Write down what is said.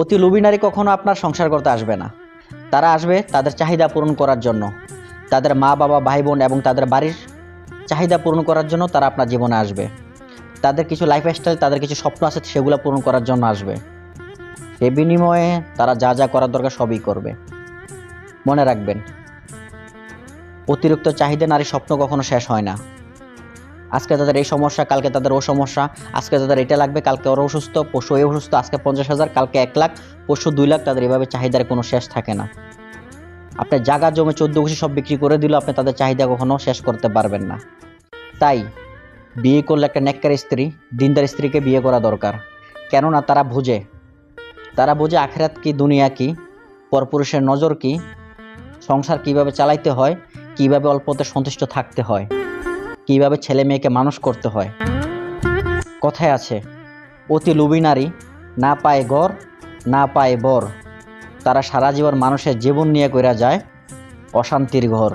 অতি লোভী নারী কখনো আপনার সংসার করতে আসবে না। তারা আসবে তাদের চাহিদা পূরণ করার জন্য। তাদের মা, বাবা ভাই বোন এবং তাদের বাড়ির চাহিদা পূরণ করার জন্য তারা আপনার জীবনে আসবে। তাদের কিছু লাইফস্টাইল তাদের কিছু স্বপ্ন আছে, সেগুলো পূরণ করার জন্য আসবে। সে বিনিময়ে তারা যা যা করার দরকার সবই করবে। মনে রাখবেন, অতিরিক্ত চাহিদা নারী স্বপ্ন কখনো শেষ হয় না। আজকে তাদের এই সমস্যা, কালকে তাদের ও সমস্যা। আজকে তাদের এটা লাগবে, কালকে ওরা অসুস্থ, পশু এই অসুস্থ, আজকে পঞ্চাশ হাজার, কালকে এক লাখ, পশু দুই লাখ, তাদের এভাবে চাহিদার কোনো শেষ থাকে না। আপনার জায়গা জমে চোদ্দ ঘুষি সব বিক্রি করে দিলেও আপনি তাদের চাহিদা কখনো শেষ করতে পারবেন না। তাই বিয়ে করলে একটা নেককার স্ত্রী, দিনদার স্ত্রীকে বিয়ে করা দরকার। কেননা তারা বুঝে তারা বুঝে আখেরাত কি, দুনিয়া কি, পরপুরুষের নজর কি, সংসার কীভাবে চালাইতে হয়, কীভাবে অল্পতে সন্তুষ্ট থাকতে হয়। কীভাবে ছেলে মেয়েকে মানুষ করতে হয়। কথায় আছে, অতি লুবি নারী, না পায় গর না পায় বর। তারা সারা জীবন মানুষের জীবন নিয়ে কইরা যায় অশান্তির ঘর।